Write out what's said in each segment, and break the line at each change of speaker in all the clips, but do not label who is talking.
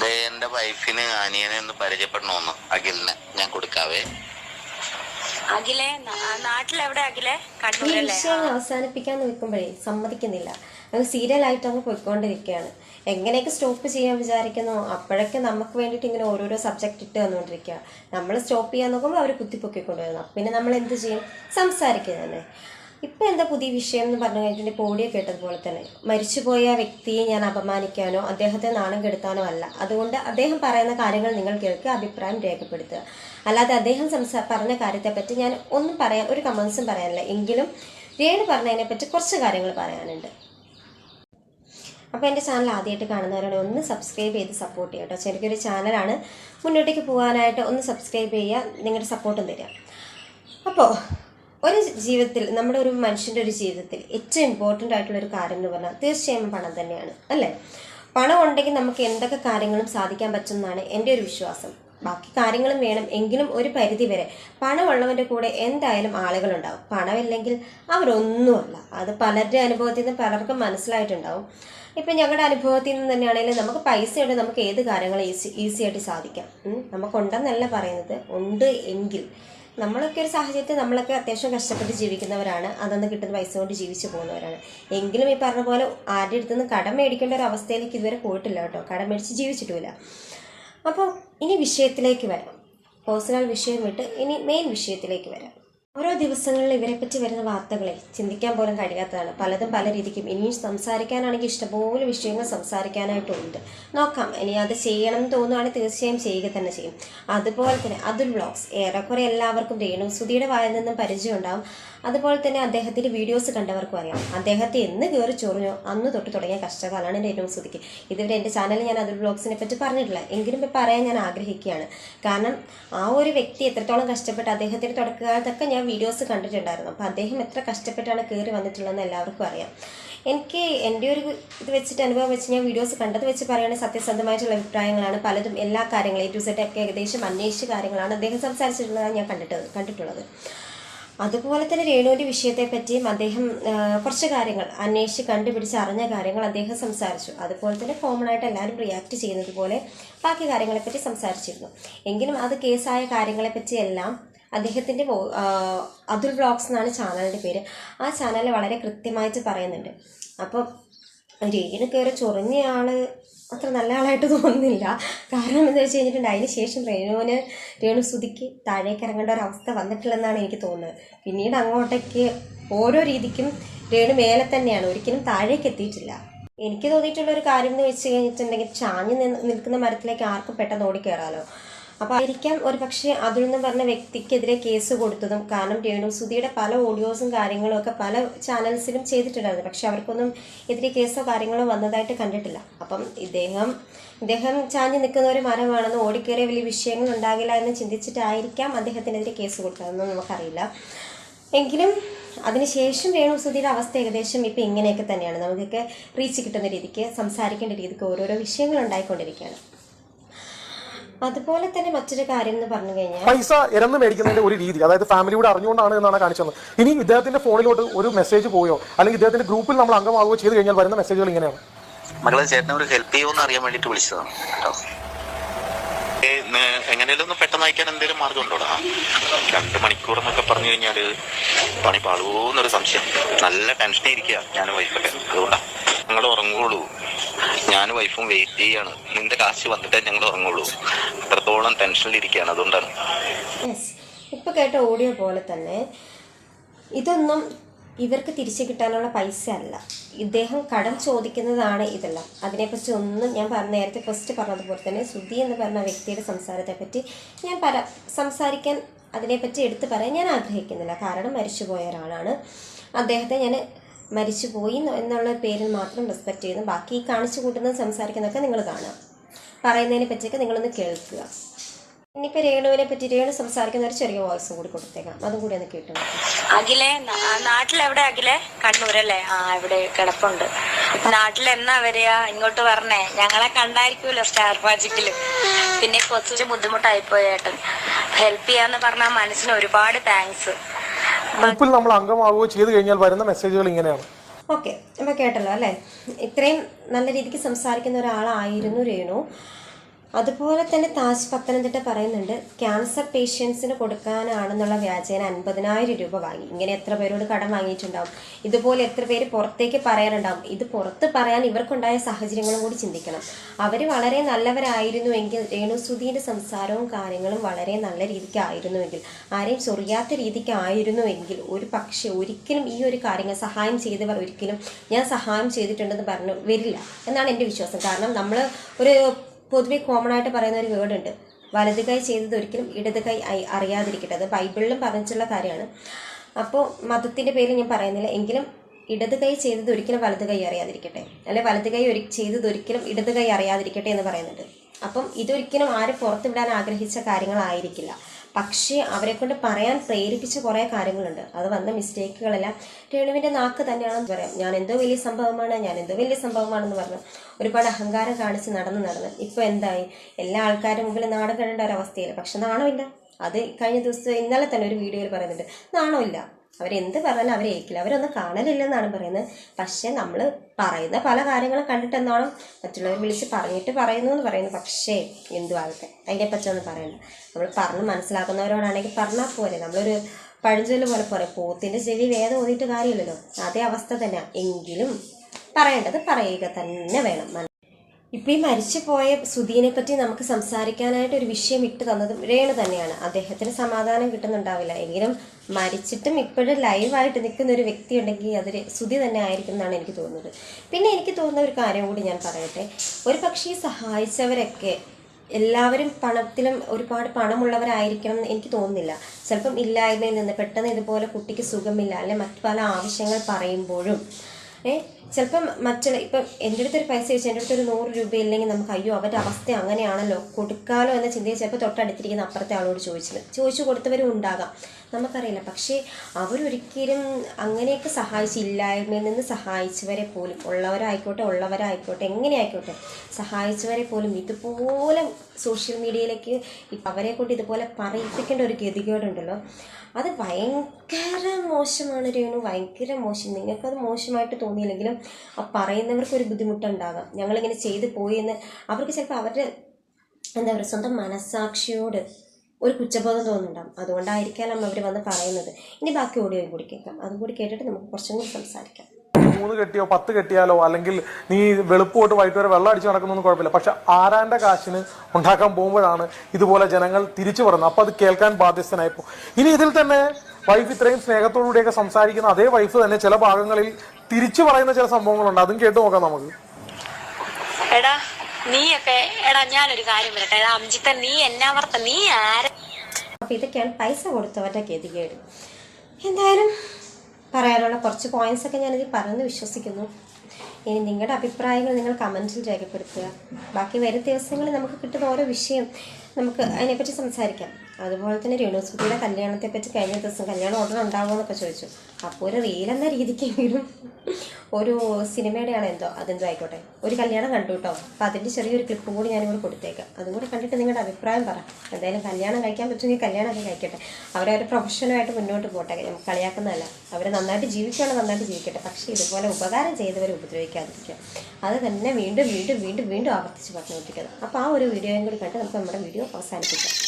ദേ എന്റെ വൈഫിന് അനിയനെ ഒന്ന് പരിചയപ്പെടണമെന്ന് അഖിലിനെ ഞാൻ കൊടുക്കാവേ.
അഖിലെ നാട്ടിലെവിടെ അഖിലെ?
ഈ വിഷയം അവസാനിപ്പിക്കാൻ നിൽക്കുമ്പോഴേ സമ്മതിക്കുന്നില്ല. അത് സീരിയലായിട്ട് അങ്ങ് പോയിക്കൊണ്ടിരിക്കുകയാണ്. എങ്ങനെയൊക്കെ സ്റ്റോപ്പ് ചെയ്യാൻ വിചാരിക്കുന്നു? അപ്പോഴൊക്കെ നമുക്ക് വേണ്ടിയിട്ട് ഇങ്ങനെ ഓരോരോ സബ്ജക്റ്റ് ഇട്ട് വന്നുകൊണ്ടിരിക്കുക. നമ്മൾ സ്റ്റോപ്പ് ചെയ്യാൻ നോക്കുമ്പോൾ അവർ കുത്തിപ്പൊക്കിക്കൊണ്ടുവരുന്നു. പിന്നെ നമ്മൾ എന്ത് ചെയ്യും? സംസാരിക്കുക തന്നെ ഇപ്പം എന്താ പുതിയ വിഷയം എന്ന് പറഞ്ഞു കഴിഞ്ഞിട്ടുണ്ടെങ്കിൽ ഓഡിയോ കേട്ടതുപോലെ തന്നെ. മരിച്ചുപോയ വ്യക്തിയെ ഞാൻ അപമാനിക്കാനോ അദ്ദേഹത്തെ നാണം കെടുത്താനോ അല്ല. അതുകൊണ്ട് അദ്ദേഹം പറയുന്ന കാര്യങ്ങൾ നിങ്ങൾ കേൾക്കുക അഭിപ്രായം രേഖപ്പെടുത്തുക. അല്ലാതെ അദ്ദേഹം സംസാ പറഞ്ഞ കാര്യത്തെപ്പറ്റി ഞാൻ ഒന്നും പറയാൻ ഒരു കമൻസും പറയാനില്ല. എങ്കിലും രേണു പറഞ്ഞതിനെപ്പറ്റി കുറച്ച് കാര്യങ്ങൾ പറയാനുണ്ട്. അപ്പോൾ എന്റെ ചാനൽ ആദ്യമായിട്ട് കാണുന്നവരോട് ഒന്ന് സബ്സ്ക്രൈബ് ചെയ്ത് സപ്പോർട്ട് ചെയ്യുക കേട്ടോ. ചെറിയൊരു ചാനലാണ് മുന്നോട്ടേക്ക് പോകാനായിട്ട് ഒന്ന് സബ്സ്ക്രൈബ് ചെയ്യുക. നിങ്ങളുടെ സപ്പോർട്ടും തരിക. അപ്പോൾ ഒരു ജീവിതത്തിൽ നമ്മുടെ ഒരു മനുഷ്യന്റെ ഒരു ജീവിതത്തിൽ ഏറ്റവും ഇമ്പോർട്ടന്റ് ആയിട്ടുള്ള ഒരു കാര്യം എന്ന് പറഞ്ഞാൽ തീർച്ചയായും പണം തന്നെയാണ് അല്ലേ? പണം ഉണ്ടെങ്കിൽ നമുക്ക് എന്തൊക്കെ കാര്യങ്ങളും സാധിക്കാൻ പറ്റുമെന്നാണ് എന്റെ ഒരു വിശ്വാസം. ബാക്കി കാര്യങ്ങളും വേണം എങ്കിലും ഒരു പരിധി വരെ പണമുള്ളവന്റെ കൂടെ എന്തായാലും ആളുകളുണ്ടാവും. പണമില്ലെങ്കിൽ അവരൊന്നുമല്ല. അത് പലരുടെ അനുഭവത്തിൽ നിന്ന് പലർക്കും മനസ്സിലായിട്ടുണ്ടാവും. ഇപ്പം ഞങ്ങളുടെ അനുഭവത്തിൽ നിന്ന് തന്നെയാണെങ്കിലും നമുക്ക് പൈസയുണ്ട് നമുക്ക് ഏത് കാര്യങ്ങളും ഈസി ഈസി ആയിട്ട് സാധിക്കാം. നമുക്കുണ്ടെന്നല്ല പറയുന്നത്. ഉണ്ട് എങ്കിൽ നമ്മളൊക്കെ ഒരു സാഹചര്യത്തിൽ നമ്മളൊക്കെ അത്യാവശ്യം കഷ്ടപ്പെട്ട് ജീവിക്കുന്നവരാണ്. അതൊന്ന് കിട്ടുന്ന പൈസ കൊണ്ട് ജീവിച്ചു പോകുന്നവരാണ്. എങ്കിലും ഈ പറഞ്ഞ പോലെ ആരുടെ അടുത്തുനിന്ന് കടം മേടിക്കേണ്ട ഒരു അവസ്ഥയിലേക്ക് ഇതുവരെ പോയിട്ടില്ല കേട്ടോ. കടം മേടിച്ച് ജീവിച്ചിട്ടുമില്ല. അപ്പോൾ ഇനി വിഷയത്തിലേക്ക് വരാം. പേഴ്സണൽ വിഷയം വിട്ട് ഇനി മെയിൻ വിഷയത്തിലേക്ക് വരാം. ഓരോ ദിവസങ്ങളിൽ ഇവരെപ്പറ്റി വരുന്ന വാർത്തകളെ ചിന്തിക്കാൻ പോലും കഴിയാത്തതാണ്. പലതും പല രീതിക്കും. ഇനിയും സംസാരിക്കാനാണെങ്കിൽ ഇഷ്ടംപോലെ വിഷയങ്ങൾ സംസാരിക്കാനായിട്ടുണ്ട്. നോക്കാം. ഇനി അത് ചെയ്യണം എന്ന് തോന്നുകയാണെങ്കിൽ തീർച്ചയായും ചെയ്യുക തന്നെ ചെയ്യും. അതുപോലെ തന്നെ അതുൽ വ്ളോഗ്സ്. ഏറെക്കുറെ എല്ലാവർക്കും രേണു സുധിയുടെ വായിൽ നിന്നും പരിചയം ഉണ്ടാവും. അതുപോലെ തന്നെ അദ്ദേഹത്തിന്റെ വീഡിയോസ് കണ്ടവർക്കും അറിയാം. അദ്ദേഹത്തെ എന്ന് കയറി ചൊറിഞ്ഞോ അന്ന് തൊട്ട് തുടങ്ങിയ കഷ്ടകാലമാണ് രേണു സുധിക്ക്. ഇതുവരെ എന്റെ ചാനലിൽ ഞാൻ അതുൽ വ്ളോഗ്സിനെ പറ്റി പറഞ്ഞിട്ടില്ല. എങ്കിലും പറയാൻ ഞാൻ ആഗ്രഹിക്കുകയാണ്. കാരണം ആ ഒരു വ്യക്തി എത്രത്തോളം കഷ്ടപ്പെട്ട് അദ്ദേഹത്തിന്റെ തുടക്കകാലത്തൊക്കെ ഞാൻ വീഡിയോസ് കണ്ടിട്ടുണ്ടായിരുന്നു. അപ്പോൾ അദ്ദേഹം എത്ര കഷ്ടപ്പെട്ടാണ് കയറി വന്നിട്ടുള്ളതെന്ന് എല്ലാവർക്കും അറിയാം. എനിക്ക് എന്റെ ഒരു ഇത് വെച്ചിട്ട് അനുഭവം വെച്ച് ഞാൻ വീഡിയോസ് കണ്ടത് വെച്ച് പറയുകയാണെങ്കിൽ സത്യസന്ധമായിട്ടുള്ള അഭിപ്രായങ്ങളാണ്. പലതും എല്ലാ കാര്യങ്ങളും എ ടു സെറ്റ് ഒക്കെ ഏകദേശം അന്വേഷിച്ച കാര്യങ്ങളാണ് അദ്ദേഹം സംസാരിച്ചിട്ടുള്ളതാണ് ഞാൻ കണ്ടിട്ട് കണ്ടിട്ടുള്ളത്. അതുപോലെ തന്നെ രേണുവിന്റെ വിഷയത്തെ പറ്റിയും അദ്ദേഹം കുറച്ച് കാര്യങ്ങൾ അന്വേഷിച്ച് കണ്ടുപിടിച്ച് അറിഞ്ഞ കാര്യങ്ങൾ അദ്ദേഹം സംസാരിച്ചു. അതുപോലെ തന്നെ കോമൺ ആയിട്ട് എല്ലാവരും റിയാക്ട് ചെയ്യുന്നത് പോലെ ബാക്കി കാര്യങ്ങളെപ്പറ്റി സംസാരിച്ചിരുന്നു. എങ്കിലും അത് കേസായ കാര്യങ്ങളെപ്പറ്റി എല്ലാം അദ്ദേഹത്തിന്റെ അതുൽ വ്ളോഗ്സ് എന്നാണ് ചാനലിന്റെ പേര്. ആ ചാനൽ വളരെ കൃത്യമായിട്ട് പറയുന്നുണ്ട്. അപ്പോൾ രേണു കയറി ചൊറിഞ്ഞയാൾ അത്ര നല്ല ആളായിട്ട് തോന്നുന്നില്ല. കാരണം എന്താ വെച്ച് കഴിഞ്ഞിട്ടുണ്ടെങ്കിൽ അതിന് ശേഷം രേണുവിന് രേണു സ്തുതിക്ക് താഴേക്ക് ഇറങ്ങേണ്ട ഒരു അവസ്ഥ വന്നിട്ടില്ലെന്നാണ് എനിക്ക് തോന്നുന്നത്. പിന്നീട് അങ്ങോട്ടേക്ക് ഓരോ രീതിക്കും രേണു മേലെ തന്നെയാണ്. ഒരിക്കലും താഴേക്ക് എത്തിയിട്ടില്ല. എനിക്ക് തോന്നിയിട്ടുള്ള ഒരു കാര്യം എന്ന് വെച്ച് കഴിഞ്ഞിട്ടുണ്ടെങ്കിൽ ചാഞ്ഞ് നിൽക്കുന്ന മരത്തിലേക്ക് ആർക്കും പെട്ടെന്ന് ഓടിക്കയറാലോ അപ്പോൾ ആയിരിക്കാം ഒരു പക്ഷേ അതിൽ നിന്ന് പറഞ്ഞ വ്യക്തിക്കെതിരെ കേസ് കൊടുത്തതും കാരണം രേണു സുധിയുടെ പല ഓഡിയോസും കാര്യങ്ങളും ഒക്കെ പല ചാനൽസിലും ചെയ്തിട്ടുണ്ടായിരുന്നു. പക്ഷെ അവർക്കൊന്നും എതിരെ കേസോ കാര്യങ്ങളോ വന്നതായിട്ട് കണ്ടിട്ടില്ല. അപ്പം ഇദ്ദേഹം ഇദ്ദേഹം ചാഞ്ഞു നിൽക്കുന്ന ഒരു മരമാണെന്ന് ഓടിക്കേറിയ വലിയ വിഷയങ്ങൾ ഉണ്ടാകില്ല എന്ന് ചിന്തിച്ചിട്ടായിരിക്കാം അദ്ദേഹത്തിനെതിരെ കേസ് കൊടുത്തതെന്ന് നമുക്കറിയില്ല. എങ്കിലും അതിനുശേഷം രേണു സുധിയുടെ അവസ്ഥ ഏകദേശം ഇപ്പം ഇങ്ങനെയൊക്കെ തന്നെയാണ്. നമുക്കൊക്കെ റീച്ച് കിട്ടുന്ന രീതിക്ക് സംസാരിക്കേണ്ട രീതിക്ക് ഓരോരോ വിഷയങ്ങൾ ഉണ്ടായിക്കൊണ്ടിരിക്കുകയാണ്. അതുപോലെ തന്നെ മറ്റൊരു കാര്യം എന്ന് പറഞ്ഞു കഴിഞ്ഞാൽ
പൈസ ഇരന്ന് മേടിക്കുന്നതിന്റെ ഒരു രീതി അതായത് ഫാമിലിയോട് അറിഞ്ഞുകൊണ്ടാണ് എന്നാണ് കാണിച്ചത് ഇനി ഇദ്ദേഹത്തിന്റെ ഫോണിലോട്ട് ഒരു മെസ്സേജ് പോയോ? അല്ലെങ്കിൽ ഇദ്ദേഹത്തിന്റെ ഗ്രൂപ്പിൽ നമ്മൾ അംഗമാവുകയോ ചെയ്ത് കഴിഞ്ഞാൽ വരുന്ന മെസ്സേജുകൾ ഇങ്ങനെയാണ്.
മകളെ ചേട്ടനോട് ഹെൽപ്പ് ചെയ്യുമെന്ന് അറിയാൻ വേണ്ടിട്ട് വിളിച്ചതാണ് കേട്ടോ. എങ്ങനെയാലും ഒന്ന് പെട്ടെന്ന് അയക്കാൻ എന്തെങ്കിലും മാർഗം ഉണ്ടോടാ രണ്ട് മണിക്കൂർ എന്നൊക്കെ പറഞ്ഞു കഴിഞ്ഞാൽ പണി പാളുവോന്നൊരു സംശയം. നല്ല ടെൻഷനേ ഇരിക്കുക ഞാൻ വൈഫൊക്കെ അതുകൊണ്ടാ ഞങ്ങൾ ഉറങ്ങുള്ളൂ. ഞാനും വൈഫും വെയിറ്റ് ചെയ്യാണ്. നിന്റെ കാശ് വന്നിട്ടേ ഞങ്ങൾ ഉറങ്ങുള്ളൂ. അത്രത്തോളം ടെൻഷനിൽ ഇരിക്കുകയാണ് അതുകൊണ്ടാണ്.
ഇപ്പൊ കേട്ട ഓഡിയോ പോലെ തന്നെ ഇതൊന്നും ഇവർക്ക് തിരിച്ചു കിട്ടാനുള്ള പൈസ അല്ല. ഇദ്ദേഹം കടം ചോദിക്കുന്നതാണ് ഇതെല്ലാം. അതിനെക്കുറിച്ച് ഒന്നും ഞാൻ പറഞ്ഞ നേരത്തെ ഫസ്റ്റ് പറഞ്ഞതുപോലെ തന്നെ സുധി എന്ന് പറഞ്ഞ വ്യക്തിയുടെ സംസാരത്തെപ്പറ്റി ഞാൻ പര സംസാരിക്കാൻ അതിനെപ്പറ്റി എടുത്തു പറയാൻ ഞാൻ ആഗ്രഹിക്കുന്നില്ല. കാരണം മരിച്ചുപോയ ഒരാളാണ്. അദ്ദേഹത്തെ ഞാൻ മരിച്ചുപോയി പോയി എന്നുള്ള പേരിൽ മാത്രം റെസ്പെക്ട് ചെയ്യുന്നു. ബാക്കി കാണിച്ചു കൂട്ടുന്നത് സംസാരിക്കുന്നതൊക്കെ നിങ്ങൾ കാണുക. പറയുന്നതിനെ പറ്റിയൊക്കെ നിങ്ങളൊന്ന് കേൾക്കുക. ഇനിയിപ്പോൾ രേണുവിനെ പറ്റി രേണു സംസാരിക്കുന്ന ഒരു ചെറിയ വോയിസ് കൂടി കൊടുത്തേക്കാം. അതും കൂടി ഒന്ന് കേട്ടു.
അഖിലെ നാട്ടിലെവിടെ അഖിലെ? കണ്ണൂരല്ലേ? ആ ഇവിടെ കിടപ്പുണ്ട്. നാട്ടിൽ എന്നാ വരിക? ഇങ്ങോട്ട് വരണേ. ഞങ്ങളെ കണ്ടായിരിക്കുമല്ലോ സ്റ്റാർ മാജിക്കിൽ പിന്നെ കൊച്ചിന് ബുദ്ധിമുട്ടായിപ്പോയി ഏട്ടൻ. ഹെൽപ്പ് ചെയ്യാന്ന് പറഞ്ഞാൽ മനസ്സിന് ഒരുപാട് താങ്ക്സ്
ഗ്രൂപ്പിൽ നമ്മൾ അംഗമാവുകയോ ചെയ്തു കഴിഞ്ഞാൽ വരുന്ന മെസ്സേജുകൾ ഇങ്ങനെയാണ്.
ഓക്കെ നമ്മൾ കേട്ടല്ലോ അല്ലേ? ഇത്രയും നല്ല രീതിക്ക് സംസാരിക്കുന്ന ഒരാളായിരുന്നു രേണു. അതുപോലെ തന്നെ താജ് പത്തനംതിട്ട പറയുന്നുണ്ട് ക്യാൻസർ പേഷ്യൻസിന് കൊടുക്കാനാണെന്നുള്ള വ്യാജേന അൻപതിനായിരം രൂപ വാങ്ങി. ഇങ്ങനെ എത്ര പേരോട് കടം വാങ്ങിയിട്ടുണ്ടാവും? ഇതുപോലെ എത്ര പേര് പുറത്തേക്ക് പറയാനുണ്ടാവും? ഇത് പുറത്ത് പറയാൻ ഇവർക്കുണ്ടായ സാഹചര്യങ്ങളും കൂടി ചിന്തിക്കണം. അവർ വളരെ നല്ലവരായിരുന്നു എങ്കിൽ രേണുസുധീന്റെ സംസാരവും കാര്യങ്ങളും വളരെ നല്ല രീതിക്ക് ആയിരുന്നുവെങ്കിൽ ആരെയും ചൊറിയാത്ത രീതിക്ക് ആയിരുന്നുവെങ്കിൽ ഒരു പക്ഷേ ഒരിക്കലും ഈ ഒരു കാര്യങ്ങൾ സഹായം ചെയ്തവർ ഒരിക്കലും ഞാൻ സഹായം ചെയ്തിട്ടുണ്ടെന്ന് പറഞ്ഞു വരില്ല എന്നാണ് എന്റെ വിശ്വാസം. കാരണം നമ്മൾ ഒരു പൊതുവെ കോമൺ ആയിട്ട് പറയുന്ന ഒരു വേർഡ് ഉണ്ട്. വലത് കൈ ചെയ്തത് ഒരിക്കലും ഇടത് കൈ അറിയാതിരിക്കട്ടെ. അത് ബൈബിളിലും പറഞ്ഞിട്ടുള്ള കാര്യമാണ്. അപ്പോൾ മതത്തിന്റെ പേരിൽ ഞാൻ പറയുന്നില്ല. എങ്കിലും ഇടത് കൈ ചെയ്തത് ഒരിക്കലും വലത് കൈ അറിയാതിരിക്കട്ടെ. അല്ലെ വലത് കൈ ഒരു ചെയ്തത് ഒരിക്കലും ഇടത് കൈ അറിയാതിരിക്കട്ടെ എന്ന് പറയുന്നുണ്ട്. അപ്പം ഇതൊരിക്കലും ആരും പുറത്തുവിടാൻ ആഗ്രഹിച്ച കാര്യങ്ങളായിരിക്കില്ല. പക്ഷേ അവരെ കൊണ്ട് പറയാൻ പ്രേരിപ്പിച്ച കുറേ കാര്യങ്ങളുണ്ട്. അത് വന്ന മിസ്റ്റേക്കുകളെല്ലാം രേണുവിന്റെ നാക്ക് തന്നെയാണെന്ന് പറയാം. ഞാൻ എന്തോ വലിയ സംഭവമാണ് ഞാൻ എന്തോ വലിയ സംഭവമാണെന്ന് പറഞ്ഞു. ഒരുപാട് അഹങ്കാരം കാണിച്ച് നടന്ന് നടന്ന്. ഇപ്പോൾ എന്തായി? എല്ലാ ആൾക്കാരും മുമ്പിൽ നാണം കഴിയേണ്ട ഒരവസ്ഥയില്ല പക്ഷെ നാണമില്ല. അത് കഴിഞ്ഞ ദിവസം ഇന്നലെ തന്നെ ഒരു വീഡിയോയിൽ പറയുന്നുണ്ട്. നാണമില്ല. അവരെന്ത് പറഞ്ഞാലും അവർ ഏൽക്കില്ല. അവരൊന്നും കാണലില്ലെന്നാണ് പറയുന്നത്. പക്ഷേ നമ്മൾ പറയുന്ന പല കാര്യങ്ങളും കണ്ടിട്ട് എന്നാണ് മറ്റുള്ളവർ വിളിച്ച് പറഞ്ഞിട്ട് പറയുന്നു എന്ന് പറയുന്നു. പക്ഷേ എന്തുവാകട്ടെ ആകട്ടെ അതിനെപ്പറ്റി ഒന്നും പറയണ്ട. നമ്മൾ പറഞ്ഞ് മനസ്സിലാക്കുന്നവരോടാണെങ്കിൽ പറഞ്ഞാൽ പോരെ. നമ്മളൊരു പഴഞ്ചൊല്ല് പോലെ പറയും പോത്തിന്റെ ചെവി വേദം ഓതിയിട്ട് കാര്യമില്ലല്ലോ. അതേ അവസ്ഥ തന്നെയാണ് എങ്കിലും പറയേണ്ടത് പറയുക തന്നെ വേണം. ഇപ്പം ഈ മരിച്ചു പോയ സുധീനെ പറ്റി നമുക്ക് സംസാരിക്കാനായിട്ട് ഒരു വിഷയം ഇട്ട് തന്നത് രേണു തന്നെയാണ്. അദ്ദേഹത്തിന് സമാധാനം കിട്ടുന്നുണ്ടാവില്ല. എങ്കിലും മരിച്ചിട്ടും ഇപ്പോഴും ലൈവായിട്ട് നിൽക്കുന്ന ഒരു വ്യക്തി ഉണ്ടെങ്കിൽ അത് സുധി തന്നെ ആയിരിക്കും എന്നാണ് എനിക്ക് തോന്നുന്നത്. പിന്നെ എനിക്ക് തോന്നുന്ന ഒരു കാര്യം കൂടി ഞാൻ പറയട്ടെ. ഒരു പക്ഷേ സഹായിച്ചവരൊക്കെ എല്ലാവരും പണത്തിലും ഒരുപാട് പണമുള്ളവരായിരിക്കണം എന്ന് എനിക്ക് തോന്നുന്നില്ല. ചിലപ്പം ഇല്ലായ്മയിൽ നിന്ന് പെട്ടെന്ന് ഇതുപോലെ കുട്ടിക്ക് സുഖമില്ല. അല്ലെ മറ്റു പല ആവശ്യങ്ങൾ പറയുമ്പോഴും ഏ ചിലപ്പം മറ്റുള്ള ഇപ്പം എന്റെ അടുത്തൊരു പൈസ ചോദിച്ചാൽ എന്റെ അടുത്തൊരു നൂറ് രൂപ ഇല്ലെങ്കിൽ നമുക്ക് അയ്യോ അവരുടെ അവസ്ഥ അങ്ങനെയാണല്ലോ. കൊടുക്കാലോ എന്ന ചിന്തയിൽ ചിലപ്പോൾ തൊട്ടടുത്തിരിക്കുന്ന അപ്പുറത്തെ ആളോട് ചോദിച്ചത്. ചോദിച്ചു കൊടുത്തവരും ഉണ്ടാകാം. നമുക്കറിയില്ല. പക്ഷേ അവരൊരിക്കലും അങ്ങനെയൊക്കെ സഹായിച്ചില്ലായ്മയിൽ നിന്ന് സഹായിച്ചവരെ പോലും ഉള്ളവരായിക്കോട്ടെ ഉള്ളവരായിക്കോട്ടെ എങ്ങനെ ആയിക്കോട്ടെ സഹായിച്ചവരെ പോലും ഇതുപോലെ സോഷ്യൽ മീഡിയയിലേക്ക് ഇപ്പം അവരെ കൊണ്ട് ഇതുപോലെ പറയിപ്പിക്കേണ്ട ഒരു ഗതികേടുണ്ടല്ലോ. അത് ഭയങ്കര മോശമാണ് രേണു. ഭയങ്കര മോശം. നിങ്ങൾക്കത് മോശമായിട്ട് തോന്നിയില്ലെങ്കിലും ആ പറയുന്നവർക്ക് ഒരു ബുദ്ധിമുട്ടുണ്ടാകാം. ഞങ്ങളിങ്ങനെ ചെയ്തു പോയി എന്ന് അവർക്ക് ചിലപ്പോൾ അവരുടെ എന്താ പറയുക സ്വന്തം മനസ്സാക്ഷിയോട് ഒരു കുറ്റബോധം തോന്നുന്നുണ്ടാവും. അതുകൊണ്ടായിരിക്കാം അവർ വന്ന് പറയുന്നത്. ഇനി ബാക്കി ഓഡിയോ കൂടി കേൾക്കാം. അതും കൂടി കേട്ടിട്ട് നമുക്ക് കുറച്ചും കൂടി സംസാരിക്കാം.
മൂന്ന് കെട്ടിയോ പത്ത് കെട്ടിയാലോ അല്ലെങ്കിൽ നീ വെളുപ്പ് തൊട്ട് വൈകിട്ട് വരെ വെള്ളം അടിച്ച് നടക്കുന്നൊന്നും കുഴപ്പമില്ല. പക്ഷെ ആരാന്റെ കാശിന് ഉണ്ടാക്കാൻ പോകുമ്പോഴാണ് ഇതുപോലെ ജനങ്ങൾ തിരിച്ചു പറയുന്നത് അപ്പൊ അത് കേൾക്കാൻ ബാധ്യസ്ഥനായപ്പോ. ഇനി ഇതിൽ തന്നെ വൈഫ് ഇത്രയും സ്നേഹത്തോടുകൂടിയൊക്കെ സംസാരിക്കുന്ന അതേ വൈഫ് തന്നെ ചില ഭാഗങ്ങളിൽ തിരിച്ചു പറയുന്ന ചില സംഭവങ്ങളുണ്ട്. അതും കേട്ടു നോക്കാം നമുക്ക്.
എടാ നീയൊക്കെ എടാ ഞാനൊരു കാര്യം വരട്ടെ അംജിത്ത നീ എന്നാവർത്ത നീ ആരെ?
അപ്പോൾ ഇതൊക്കെയാണ് പൈസ കൊടുത്തവരുടെ ഗതികേട്. എന്തായാലും പറയാനുള്ള കുറച്ച് പോയിന്റ്സ് ഒക്കെ ഞാനിതിൽ പറഞ്ഞു വിശ്വസിക്കുന്നു. ഇനി നിങ്ങളുടെ അഭിപ്രായങ്ങൾ നിങ്ങൾ കമന്റിൽ രേഖപ്പെടുത്തുക. ബാക്കി വരും ദിവസങ്ങളിൽ നമുക്ക് കിട്ടുന്ന ഓരോ വിഷയം നമുക്ക് അതിനെപ്പറ്റി സംസാരിക്കാം. അതുപോലെ തന്നെ രേണുസുതിയുടെ കല്യാണത്തെ പറ്റി കഴിഞ്ഞ ദിവസം കല്യാണം ഓർഡർ ഉണ്ടാവുമോ എന്നൊക്കെ ചോദിച്ചു. അപ്പോൾ ഒരു റീൽ എന്ന രീതിക്കെങ്കിലും ഒരു സിനിമയുടെ ആണ് എന്തോ അതെന്തോ ആയിക്കോട്ടെ. ഒരു കല്യാണം കണ്ടു കേട്ടോ അപ്പം അതിന്റെ ചെറിയൊരു ക്ലിപ്പും കൂടി ഞാനിവിടെ കൊടുത്തേക്കാം. അതും കൂടി കണ്ടിട്ട് നിങ്ങളുടെ അഭിപ്രായം പറ. എന്തായാലും കല്യാണം കഴിക്കാൻ പറ്റുമെങ്കിൽ കല്യാണമൊക്കെ കഴിക്കട്ടെ. അവരെ ഒരു പ്രൊഫഷനായിട്ട് മുന്നോട്ട് പോട്ടെ. നമുക്ക് കളിയാക്കുന്നതല്ല. അവരെ നന്നായിട്ട് ജീവിക്കുകയാണ് നന്നായിട്ട് ജീവിക്കട്ടെ. പക്ഷേ ഇതുപോലെ ഉപകാരം ചെയ്തവരെ ഉപദ്രവിക്കാതിരിക്കുക. അത് തന്നെ വീണ്ടും വീണ്ടും വീണ്ടും വീണ്ടും ആവർത്തിച്ച് പറഞ്ഞുകൊണ്ടിരിക്കുന്നത് അപ്പോൾ ആ ഒരു വീഡിയോയും കൂടി കണ്ട് നമുക്ക് നമ്മുടെ വീഡിയോ അവസാനിപ്പിക്കാം.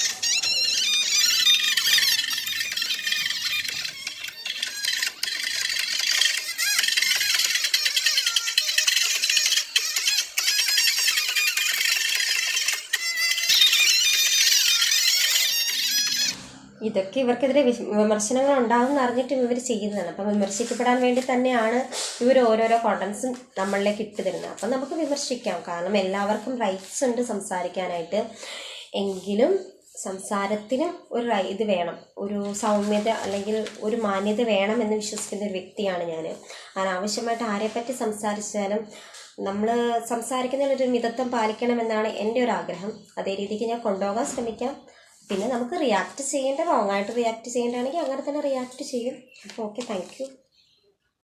ഇതൊക്കെ ഇവർക്കെതിരെ വിമ- വിമർശനങ്ങൾ ഉണ്ടാകും അറിഞ്ഞിട്ടും ഇവർ ചെയ്യുന്നതാണ്. അപ്പം വിമർശിക്കപ്പെടാൻ വേണ്ടി തന്നെയാണ് ഇവർ ഓരോരോ കോണ്ടൻസും നമ്മളിലേക്ക് ഇട്ട് തരുന്നത്. അപ്പം നമുക്ക് വിമർശിക്കാം. കാരണം എല്ലാവർക്കും റൈറ്റ്സ് ഉണ്ട് സംസാരിക്കാനായിട്ട്. എങ്കിലും സംസാരത്തിനും ഒരു ഇത് വേണം. ഒരു സൗമ്യത അല്ലെങ്കിൽ ഒരു മാന്യത വേണം എന്ന് വിശ്വസിക്കുന്ന ഒരു വ്യക്തിയാണ് ഞാൻ അനാവശ്യമായിട്ട് ആരെപ്പറ്റി സംസാരിച്ചാലും നമ്മൾ സംസാരിക്കുന്നതിൽ ഒരു മിതത്വം പാലിക്കണമെന്നാണ് എന്റെ ഒരു ആഗ്രഹം. അതേ രീതിക്ക് ഞാൻ കൊണ്ടുപോകാൻ ശ്രമിക്കാം. പിന്നെ നമുക്ക് റിയാക്ട് ചെയ്യേണ്ട റോങ് ആയിട്ട് റിയാക്ട് ചെയ്യേണ്ടതാണെങ്കിൽ അങ്ങനെ തന്നെ റിയാക്ട് ചെയ്യും. അപ്പോൾ ഓക്കെ താങ്ക്